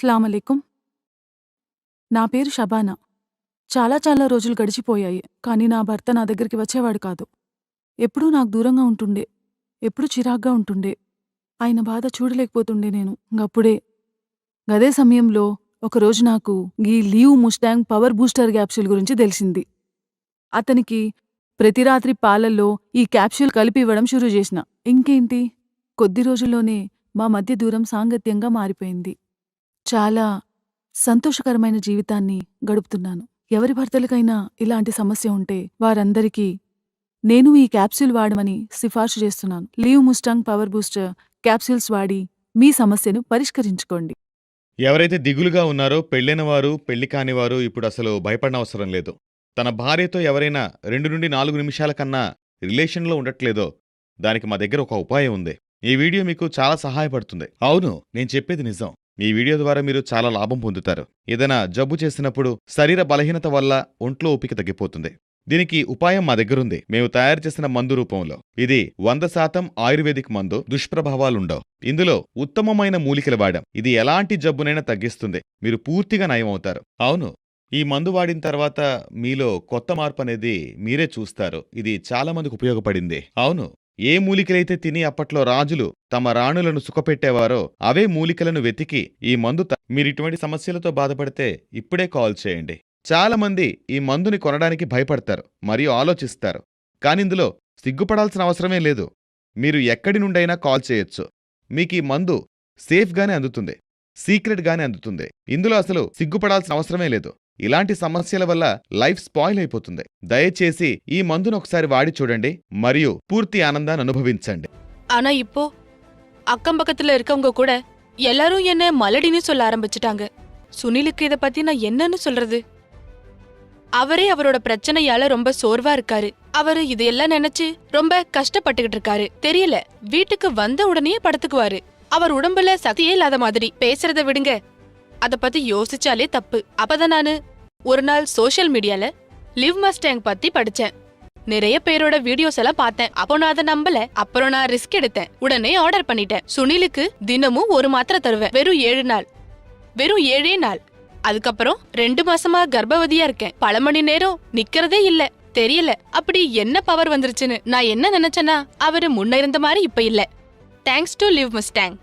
స్లామలేకుం నా పేరు షబానా. చాలా చాలా రోజులు గడిచిపోయాయి కానీ నా భర్త నా దగ్గరికి వచ్చేవాడు కాదు. ఎప్పుడూ నాకు దూరంగా ఉంటుండే ఎప్పుడూ చిరాగ్గా ఉంటుండే. ఆయన బాధ చూడలేకపోతుండే నేను గప్పుడే గదే సమయంలో ఒకరోజు నాకు ఈ Liv Mustang power booster capsule గురించి తెలిసింది. అతనికి ప్రతి రాత్రి పాలల్లో ఈ క్యాప్సూల్ కలిపి ఇవ్వడం షురూ చేసిన. ఇంకేంటి? కొద్ది రోజుల్లోనే మా మధ్య దూరం సాంగత్యంగా మారిపోయింది. చాలా సంతోషకరమైన జీవితాన్ని గడుపుతున్నాను. ఎవరి భర్తలకైనా ఇలాంటి సమస్య ఉంటే వారందరికీ నేను ఈ క్యాప్సూల్ వాడమని సిఫార్సు చేస్తున్నాను. Liv Mustang power booster capsules వాడి మీ సమస్యను పరిష్కరించుకోండి. ఎవరైతే దిగులుగా ఉన్నారో పెళ్ళైన వారు పెళ్ళి కానివారు ఇప్పుడు అసలు భయపడనవసరం లేదు. తన భార్యతో ఎవరైనా రెండు నుండి నాలుగు నిమిషాల కన్నా రిలేషన్లో ఉండట్లేదో దానికి మా దగ్గర ఒక ఉపాయం ఉంది. ఈ వీడియో మీకు చాలా సహాయపడుతుంది. అవును నేను చెప్పేది నిజం. ఈ వీడియో ద్వారా మీరు చాలా లాభం పొందుతారు. ఏదైనా జబ్బు చేసినప్పుడు శరీర బలహీనత వల్ల ఒంట్లో ఓపిక తగ్గిపోతుంది. దీనికి ఉపాయం మా దగ్గరుంది. మేము తయారు చేసిన మందు రూపంలో. ఇది వంద శాతం ఆయుర్వేదిక్ మందు దుష్ప్రభావాలుండవు. ఇందులో ఉత్తమమైన మూలికలు వాడాం. ఇది ఎలాంటి జబ్బునైనా తగ్గిస్తుంది. మీరు పూర్తిగా నయమవుతారు. అవును. ఈ మందు వాడిన తర్వాత మీలో కొత్త మార్పు అనేది మీరే చూస్తారు. ఇది చాలా మందికి ఉపయోగపడింది. అవును. ఏ మూలికలైతే తిని అప్పట్లో రాజులు తమ రాణులను సుఖపెట్టేవారో అవే మూలికలను వెతికి ఈ మందు మీరిటువంటి సమస్యలతో బాధపడితే ఇప్పుడే కాల్ చేయండి. చాలా మంది ఈ మందుని కొనడానికి భయపడతారు మరియు ఆలోచిస్తారు. కానిందులో సిగ్గుపడాల్సిన అవసరమే లేదు. మీరు ఎక్కడి నుండైనా కాల్ చేయొచ్చు. మీకు ఈ మందు సేఫ్గానే అందుతుంది. సీక్రెట్గానే అందుతుంది. ఇందులో అసలు సిగ్గుపడాల్సిన అవసరమే లేదు. ఇలాంటి సమస్యల వల్ల లైఫ్ స్పాయిల్ అయిపోతుంది దయచేసి ఈ మందును ఒకసారి వాడి చూడండి మరియు పూర్తి ఆనందాన్ని అనుభవించండి ஆனா இப்போ அக்கம் பக்கத்துல இருக்கவங்க கூட எல்லாரும் என்ன மலடின்னு சொல்ல ஆரம்பிச்சிட்டாங்க சுனிலுக்கு இத பத்தி நான் என்னன்னு சொல்றது அவரே அவரோட பிரச்சனையால ரொம்ப சோர்வா இருக்காரு அவரு இதையெல்லாம் நினைச்சு ரொம்ப கஷ்டப்பட்டுகிட்டு இருக்காரு தெரியல வீட்டுக்கு வந்த உடனே படுத்துக்குவாரு அவர் உடம்புல சக்தியே இல்லாத மாதிரி பேசுறத விடுங்க அத பத்தி யோசிச்சாலே தப்பு. அப்பதான் நானு ஒரு நாள் சோஷியல் மீடியால லிவ் மஸ்டேங் பத்தி படிச்சேன். நிறைய பேரோட வீடியோஸ் எல்லாம் பார்த்தேன். அப்போ நான் அதை நம்பல. அப்புறம் நான் ரிஸ்க் எடுத்தேன். உடனே ஆர்டர் பண்ணிட்டேன். சுனிலுக்கு தினமும் ஒரு மாத்திரை தருவேன். வெறும் ஏழு நாள். வெறும் ஏழே நாள். அதுக்கப்புறம் ரெண்டு மாசமா கர்ப்பவதியா இருக்கேன். பல மணி நேரம் நிக்கிறதே இல்ல. தெரியல. அப்படி என்ன பவர் வந்துருச்சுன்னு நான் என்ன நினைச்சேன்னா அவரு முன்ன இருந்த மாதிரி இப்ப இல்ல. Thanks to live Mustang